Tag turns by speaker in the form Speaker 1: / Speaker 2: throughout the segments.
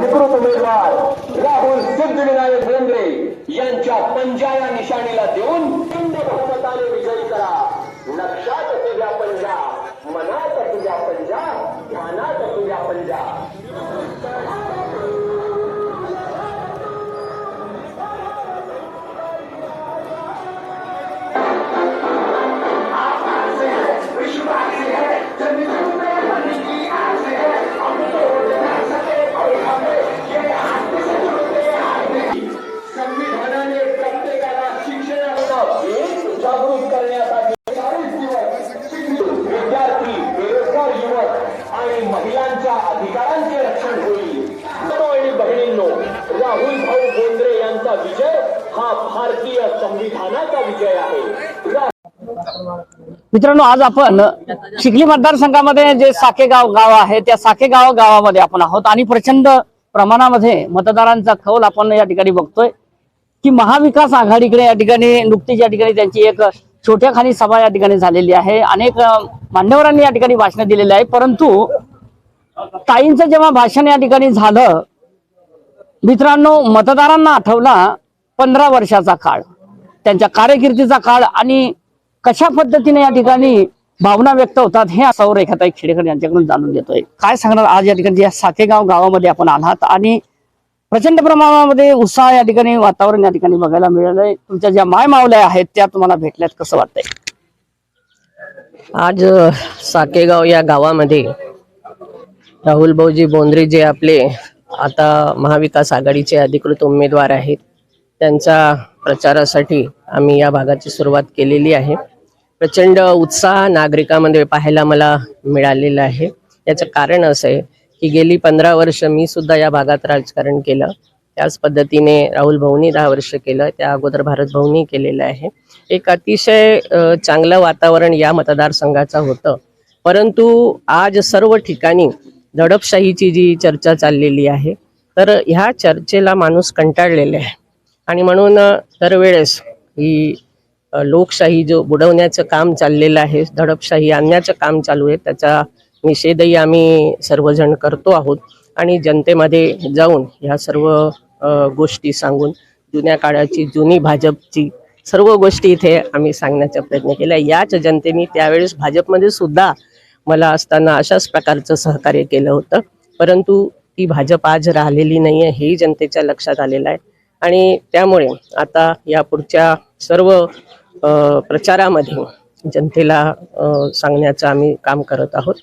Speaker 1: अधिकृत उमेदवार राहुल सिद्धविनायक बेंद्रे यांच्या पंजा या निशाणीला देऊन खंड बहुमताने विजयी करा. लक्षात तुझ्या पंजा मनात तुझ्या पंजा ध्यानात तुझ्या पंजा. मित्रांनो
Speaker 2: आज आपण चिखली मतदारसंघामध्ये जे साकेगाव गाव आहे त्या साकेगाव गावामध्ये आपण आहोत आणि प्रचंड प्रमाणामध्ये मतदारांचा कौल आपण या ठिकाणी बघतोय की महाविकास आघाडीकडे या ठिकाणी नुकतीच या ठिकाणी त्यांची एक छोट्या खानी सभा या ठिकाणी झालेली आहे. अनेक मान्यवरांनी या ठिकाणी भाषण दिलेली आहे. परंतु ताईंचं जेव्हा भाषण या ठिकाणी झालं मित्रांनो मतदारांना आठवला पंधरा वर्षाचा काळ. त्यांच्या कारकिर्दीचा काळ आणि कशा पद्धतीने या ठिकाणी भावना व्यक्त होतात हे असं रेखाताई खेडेकर यांच्याकडून जाणून घेतोय. काय सांगणार आज या ठिकाणी या साकेगाव गावामध्ये आपण आलात आणि प्रचंड प्रमाणामध्ये उत्साह या ठिकाणी वातावरण या ठिकाणी बघायला मिळालंय. तुमच्या ज्या माय मावल्या आहेत त्या तुम्हाला भेटल्यात कसं वाटतंय?
Speaker 3: आज साकेगाव या गावामध्ये राहुल भाऊजी बोंद्रे जे आपले आता महाविकास आघाडीचे अधिकृत उमेदवार आहेत त्यांचा प्रचारासाठी आम्ही या भागाची सुरुवात केलेली आहे. प्रचंड उत्साह नागरिकांमध्ये पाहायला मला मिळालेला आहे. याचं कारण असं आहे की गेली पंधरा वर्ष मी सुद्धा या भागात राजकारण केलं. त्याच पद्धतीने राहुल भाऊनी दहा वर्ष केलं. त्या अगोदर भारत भाऊनी केलेलं आहे. एक अतिशय चांगलं वातावरण या मतदारसंघाचं होतं. परंतु आज सर्व ठिकाणी दडपशाहीची जी चर्चा चाललेली आहे तर ह्या चर्चेला माणूस कंटाळलेला आहे. आणि म्हणून दरवेळेस ही लोकशाही जो बुडवण्याचं काम चाललेलं आहे दडपशाही आणण्याचं काम चालू आहे त्याचा निषेधही आम्ही सर्वजण करतो आहोत. आणि जनतेमध्ये जाऊन ह्या सर्व गोष्टी सांगून जुन्या काळाची जुनी भाजपची सर्व गोष्टी इथे आम्ही सांगण्याचा प्रयत्न केला. याच जनतेने त्यावेळेस भाजपमध्ये सुद्धा मला असताना अशाच प्रकारचं सहकार्य केलं होतं. परंतु ती भाजप आज राहिलेली नाही आहे हेही जनतेच्या लक्षात आलेलं आहे. आणि त्यामुळे आता या पुढच्या सर्व प्रचारामध्ये जनतेला सांगण्याचं आम्ही काम करत आहोत.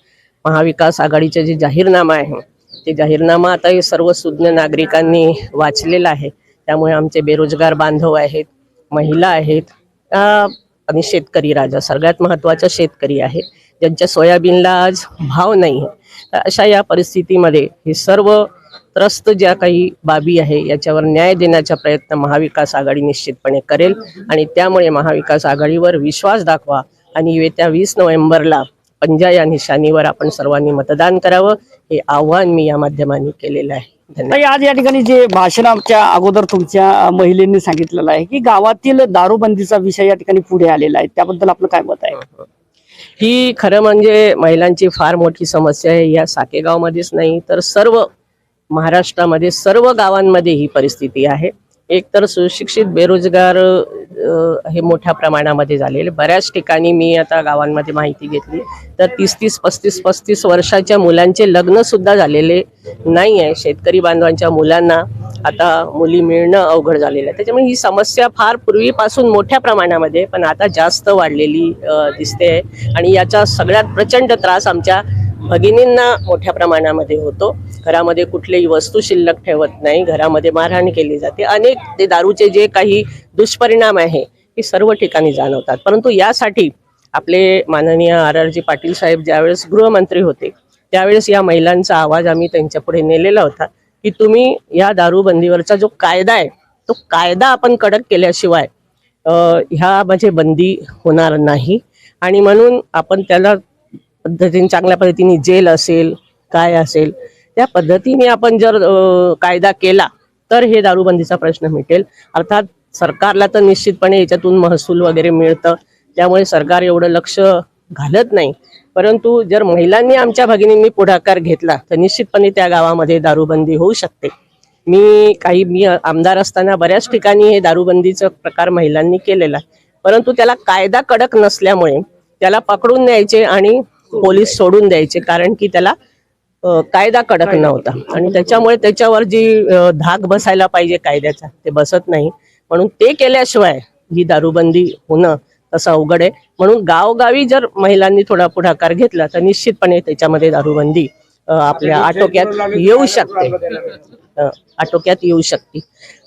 Speaker 3: महाविकास आघाडीचे जे जाहीरनामा आहे ते जाहीरनामा आता हे सर्व सुज्ञ नागरिकांनी वाचलेला आहे. त्यामुळे आमचे बेरोजगार बांधव आहेत महिला आहेत आणि शेतकरी राजा सगळ्यात महत्त्वाचा शेतकरी आहे. ज्यांच्या सोयाबीनला आज भाव नाही आहे. अशा या परिस्थितीमध्ये हे सर्व त्रस्त ज्या काही बाबी आहे याच्यावर न्याय देण्याचा प्रयत्न महाविकास आघाडी निश्चितपणे करेल आणि त्यामुळे महाविकास आघाडीवर विश्वास दाखवा आणि येत्या वीस नोव्हेंबरला पंजा या निशाणीवर आपण सर्वांनी मतदान करावं हे आव्हान मी या माध्यमाने केलेलं आहे.
Speaker 2: ताई, आज या ठिकाणी जे भाषणाच्या अगोदर तुमच्या अ, महिलेंनी सांगितलेलं आहे की गावातील दारूबंदीचा विषय या ठिकाणी पुढे आलेला आहे. त्याबद्दल आपलं काय मत आहे?
Speaker 3: ही खरं म्हणजे महिलांची फार मोठी समस्या आहे. या साकेगावमध्येच नाही तर सर्व महाराष्ट्रामध्ये सर्व गावांमध्ये ही परिस्थिती आहे. एक तर सुशिक्षित बेरोजगार हे मोठ्या प्रमाणामध्ये झालेले. बऱ्याच ठिकाणी मी आता गावांमध्ये माहिती घेतली. तर तीस तीस पस्तीस पस्तीस वर्षाच्या मुलांचे लग्न सुद्धा झालेले नाही आहे. शेतकरी बांधवांच्या मुलांना आता मुली मिळणं अवघड झालेलं आहे. त्याच्यामुळे ही समस्या फार पूर्वीपासून मोठ्या प्रमाणामध्ये पण आता जास्त वाढलेली दिसते आहे. आणि याचा सगळ्यात प्रचंड त्रास आमच्या भगिनींना मोठ्या प्रमाणामध्ये होतो. घरामध्ये कुठलीही वस्तू शिल्लक ठेवत नाही. घरामध्ये मारहाण केली जाते. अनेक ते दारूचे जे काही दुष्परिणाम आहे हे सर्व ठिकाणी जाणवतात. परंतु यासाठी आपले माननीय आर आर जी पाटील साहेब ज्यावेळेस गृहमंत्री होते त्यावेळेस या महिलांचा आवाज आम्ही त्यांच्या पुढे नेलेला होता की तुम्ही या दारूबंदीवरचा जो कायदा आहे तो कायदा आपण कडक केल्याशिवाय ह्या म्हणजे बंदी होणार नाही. आणि म्हणून आपण त्याला पद्धतीने चांगल्या पद्धतीने जेल असेल काय असेल त्या पद्धतीने आपण जर कायदा केला तर हे दारूबंदीचा प्रश्न मिटेल. अर्थात सरकारला तर निश्चितपणे याच्यातून महसूल वगैरे मिळतं. त्यामुळे सरकार एवढं लक्ष घालत नाही. परंतु जर महिलांनी आमच्या भगिनींनी पुढाकार घेतला तर निश्चितपणे त्या गावामध्ये दारूबंदी होऊ शकते. मी काही मी आमदार असताना बऱ्याच ठिकाणी हे दारूबंदीचा प्रकार महिलांनी केलेला आहे. परंतु त्याला कायदा कडक नसल्यामुळे त्याला पकडून न्यायचे आणि पोलीस सोडून द्यायचे कारण की त्याला कायदा कडक नव्हता. आणि त्याच्यामुळे त्याच्यावर जी धाक बसायला पाहिजे कायद्याचा ते बसत नाही. म्हणून ते केल्याशिवाय ही दारूबंदी होणं तसं अवघड आहे. म्हणून गावोगावी जर महिलांनी थोडा पुढाकार घेतला तर निश्चितपणे त्याच्यामध्ये दारूबंदी आपल्या आटोक्यात येऊ शकते. आटोक्यात येऊ शकते.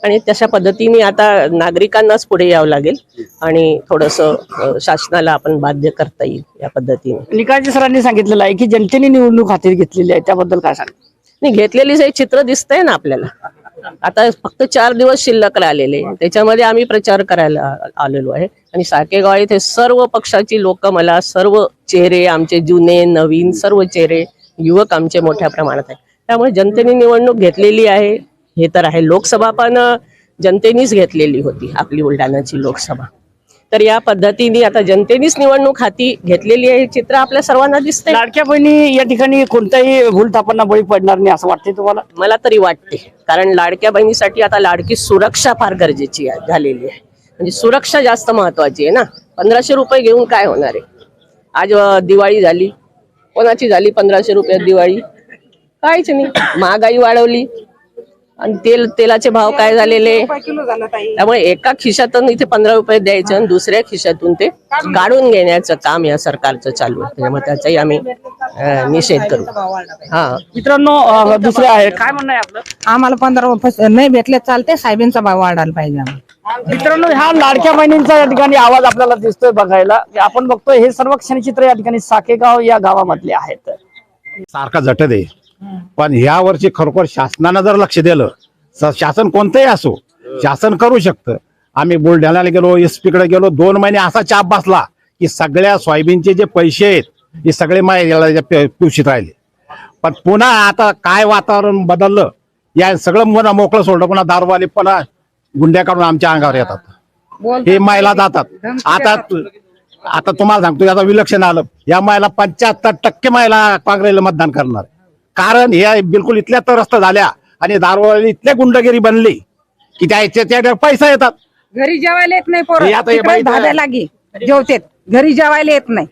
Speaker 3: आणि तशा पद्धतीने आता नागरिकांनाच पुढे यावं लागेल आणि थोडंसं शासनाला आपण बाध्य करता येईल या पद्धतीने.
Speaker 2: निकाळजे सरांनी सांगितलेलं आहे की जनतेने निवडणूक हाती घेतलेली आहे त्याबद्दल काय सांग
Speaker 3: नाही घेतलेली जे चित्र दिसतंय ना आपल्याला आता फक्त चार दिवस शिल्लक राहिलेले त्याच्यामध्ये आम्ही प्रचार करायला आलेलो आहे. आणि साकेगाव येथे सर्व पक्षाची लोक मला सर्व चेहरे आमचे जुने नवीन सर्व चेहरे युवक आमचे मोठ्या प्रमाणात आहे. त्यामुळे जनतेने निवडणूक घेतलेली आहे. हे तर आहे लोकसभा पण जनतेनेच घेतलेली होती आपली बुलढाण्याची लोकसभा. तर या पद्धतीने आता जनतेनेच निवडणूक हाती घेतलेली आहे. हे चित्र आपल्या सर्वांना दिसतंय.
Speaker 2: लाडक्या बहिणी या ठिकाणी कोणत्याही भूलथापांना बळी पडणार नाही असं वाटते तुम्हाला?
Speaker 3: मला तरी वाटते. कारण लाडक्या बहिणीसाठी आता लाडकी सुरक्षा फार गरजेची आहे- झालेली आहे. म्हणजे सुरक्षा जास्त महत्वाची आहे ना. पंधराशे रुपये घेऊन काय होणार आहे? आज दिवाळी झाली. कोणाची झाली पंधराशे रुपयात दिवाळी? काहीच नाही. महागाई वाढवली. आणि तेल तेलाचे भाव काय झालेले? त्यामुळे एका खिशातून इथे पंधरा रुपये द्यायचे आणि दुसऱ्या खिशातून ते काढून घेण्याचं काम या सरकारचं चालू आहे. त्यामुळे त्याचाही आम्ही निषेध करू. हा.
Speaker 2: मित्रांनो दुसरे आहे काय म्हणणं आहे आपलं?
Speaker 4: आम्हाला पंधरा रुपये नाही भेटले चालते साहेबांचा भाव वाढायला पाहिजे आम्हाला.
Speaker 2: मित्रांनो ह्या लाडक्या बहिणींचा या ठिकाणी आवाज आपल्याला दिसतोय बघायला. की आपण बघतोय हे सर्व क्षणचित्र या ठिकाणी साकेगाव या गावामधले आहेत.
Speaker 5: सारखा झटत आहे पण ह्या वर्षी खरोखर शासनानं जर लक्ष दिलं शासन कोणतंही असो शासन करू शकतं. आम्ही बुलढाण्याला गेलो एसकडे गेलो दोन महिने असा चाप बसला की सगळ्या सोयाबीनचे जे पैसे आहेत हे सगळे माझ्या पिवशीत राहिले. पण पुन्हा आता काय वातावरण बदललं या सगळं पुन्हा मोकळं सोडलं पुन्हा दारूवाले पुन्हा गुंड्या काढून आमच्या अंगावर येतात. हे महिला जातात. आता आता तुम्हाला सांगतो याचा विलक्षण आलं. या महिला पंच्याहत्तर टक्के महिला काँग्रेसला मतदान करणार. कारण हे बिलकुल इथल्या तरस्त झाल्या आणि दारूवाली इथल्या गुंडगिरी बनली की त्या पैसा येतात.
Speaker 4: घरी जेवायला येत नाही लागी जेवतेत. घरी जेवायला येत नाही.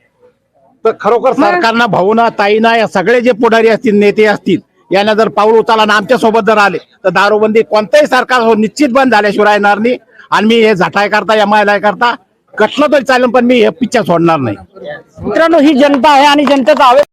Speaker 5: तर खरोखर सरकारनं भाऊना ताईना या सगळे जे पुढारी असतील नेते असतील यांना जर पाऊल उचलला आणि आमच्यासोबत जर आले तर दारूबंदी कोणत्याही सरकार हो निश्चित बंद झाल्याशिवाय येणार नाही. आणि मी हे झटाय करता या महिला करता कटलं तरी चालेल पण मी हे पिक्चर सोडणार नाही.
Speaker 2: मित्रांनो ही जनता आहे आणि जनतेचा आवेग